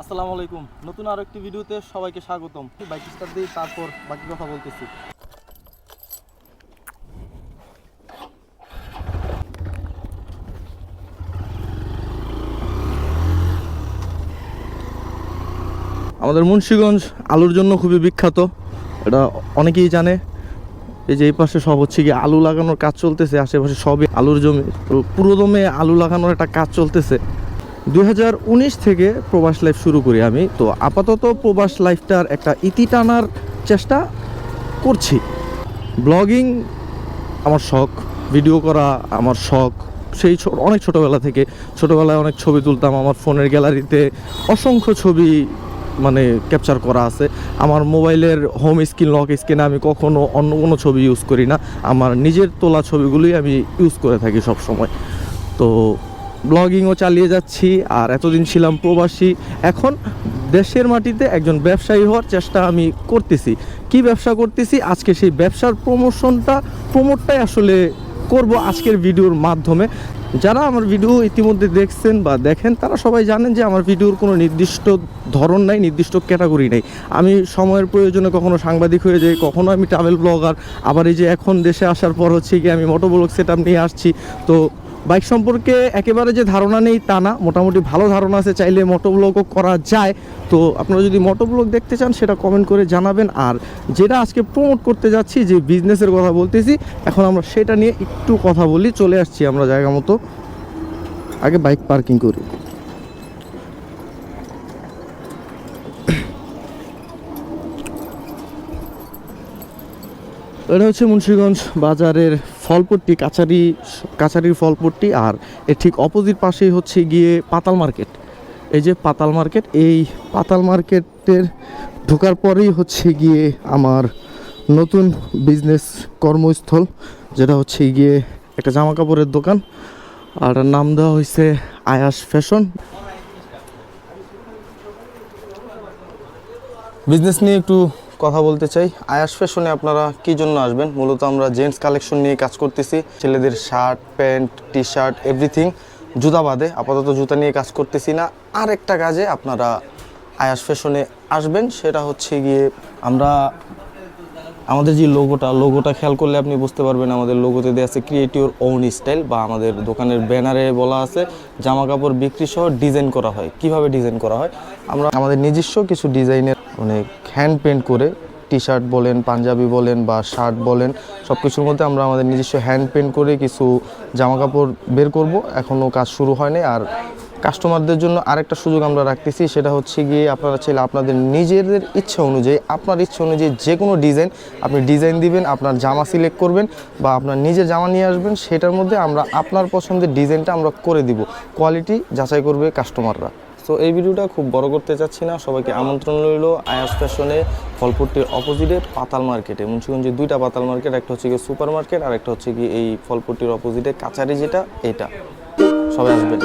আসসালামু আলাইকুম। নতুন আরও একটি ভিডিওতে সবাইকে স্বাগতম। বাইক স্টার্ট দিয়ে তারপর বাকি কথা বলতেছি। আমাদের মুন্সিগঞ্জ আলুর জন্য খুবই বিখ্যাত। এটা অনেকেই জানে। এই যে এই পাশে সব হচ্ছে কি আলু লাগানোর কাজ চলতেছে। আশেপাশে সবই আলুর জমি। তো পুরোদমে আলু লাগানোর একটা কাজ চলতেছে। দু হাজার উনিশ থেকে প্রবাস লাইফ শুরু করি আমি। তো আপাতত প্রবাস লাইফটার একটা ইতি টানার চেষ্টা করছি। ব্লগিং আমার শখ, ভিডিও করা আমার শখ। সেই অনেক ছোটোবেলা থেকে ছোটোবেলায় অনেক ছবি তুলতাম, আমার ফোনের গ্যালারিতে অসংখ্য ছবি মানে ক্যাপচার করা আছে। আমার মোবাইলের হোম স্ক্রিন লক স্ক্রিনে আমি কখনো অন্য কোনো ছবি ইউজ করি না। আমার নিজের তোলা ছবিগুলোই আমি ইউজ করে থাকি সব সময় তো ব্লগিংও চালিয়ে যাচ্ছি, আর এতদিন ছিলাম প্রবাসী। এখন দেশের মাটিতে একজন ব্যবসায়ী হওয়ার চেষ্টা আমি করতেছি। কি ব্যবসা করতেছি? আজকে সেই ব্যবসার প্রমোশনটা প্রমোটটাই আসলে করব আজকের ভিডিওর মাধ্যমে। যারা আমার ভিডিও ইতিমধ্যে দেখছেন বা দেখেন, তারা সবাই জানেন যে আমার ভিডিওর কোনো নির্দিষ্ট ধরন নাই, নির্দিষ্ট ক্যাটাগরি নেই। আমি সময়ের প্রয়োজনে কখনো সাংবাদিক হয়ে যাই, কখনো আমি ট্রাভেল ব্লগার আবার এই যে এখন দেশে আসার পর হচ্ছে কি আমি মোটো ব্লগ সেট নিয়ে আসছি। তো বাইক সম্পর্কে একেবারে যে ধারণা নেই তা না, মোটামুটি ভালো ধারণা আছে, চাইলে মোটো ব্লগও করা যায়। তো আপনারা যদি মোটো ব্লগ দেখতে চান, সেটা কমেন্ট করে জানাবেন। আর যেটা আজকে প্রমোট করতে যাচ্ছি, যে বিজনেসের কথা বলতেছি, এখন আমরা সেটা নিয়ে একটু কথা বলি। চলে আসছি আমরা জায়গা মতো। আগে বাইক পার্কিং করি। এটা হচ্ছে মুন্সিগঞ্জ বাজারের ফলপট্টি কাছারি, কাছারির ফলপট্টি আর এর ঠিক অপোজিট পাশেই হচ্ছে গিয়ে পাতাল মার্কেট এই যে পাতাল মার্কেট এই পাতাল মার্কেটের ঢোকার পরেই হচ্ছে গিয়ে আমার নতুন বিজনেস কর্মস্থল, যেটা হচ্ছে গিয়ে একটা জামা কাপড়ের দোকান। আর নাম দেওয়া হয়েছে আয়াস ফ্যাশন। বিজনেস নিয়ে একটু কথা বলতে চাই। আয়াস ফ্যাশনে আপনারা কি জন্য আসবেন? মূলত আমরা জেন্টস কালেকশন নিয়ে কাজ করতেছি। ছেলেদের shirt pant T shirt everything জুতা বাদে আপাতত জুতা নিয়ে কাজ করতেছি না। আর একটা কাজে আপনারা আয়াস ফ্যাশনে আসবেন, সেটা হচ্ছে গিয়ে আমরা আমাদের যে লোগোটা লোগোটা খেয়াল করলে আপনি বুঝতে পারবেন আমাদের লোগোতে দেওয়া আছে ক্রিয়েট ইউর ওন স্টাইল বা আমাদের দোকানের ব্যানারে বলা আছে জামা কাপড় বিক্রি সহ ডিজাইন করা হয়। কীভাবে ডিজাইন করা হয়? আমরা আমাদের নিজস্ব কিছু ডিজাইনের মানে হ্যান্ড পেন্ট করে টি শার্ট বলেন, পাঞ্জাবি বলেন বা শার্ট বলেন সব কিছুর মধ্যে আমরা আমাদের নিজস্ব হ্যান্ড পেন্ট করে কিছু জামা কাপড় বের করব। এখনও কাজ শুরু হয়নি। আর কাস্টমারদের জন্য আরেকটা সুযোগ আমরা রাখতেছি, সেটা হচ্ছে গিয়ে আপনারা চাইলে আপনাদের নিজেদের ইচ্ছা অনুযায়ী, আপনার ইচ্ছা অনুযায়ী যে কোনো ডিজাইন আপনি ডিজাইন দিবেন, আপনার জামা সিলেক্ট করবেন বা আপনার নিজের জামা নিয়ে আসবেন, সেটার মধ্যে আমরা আপনার পছন্দের ডিজাইনটা আমরা করে দিব। কোয়ালিটি যাচাই করবে কাস্টমাররা তো এই ভিডিওটা খুব বড় করতে চাচ্ছি না। সবাইকে আমন্ত্রণ রইল আয়াস ফ্যাশনে ফলপুরটির অপোজিটে পাতাল মার্কেটে। মুন্সিগঞ্জে দুইটা পাতাল মার্কেট, একটা হচ্ছে গিয়ে সুপার মার্কেট আর একটা হচ্ছে গিয়ে এই ফলপুরটির অপোজিটে কাচারি যেটা এটা সবাই আসবেন।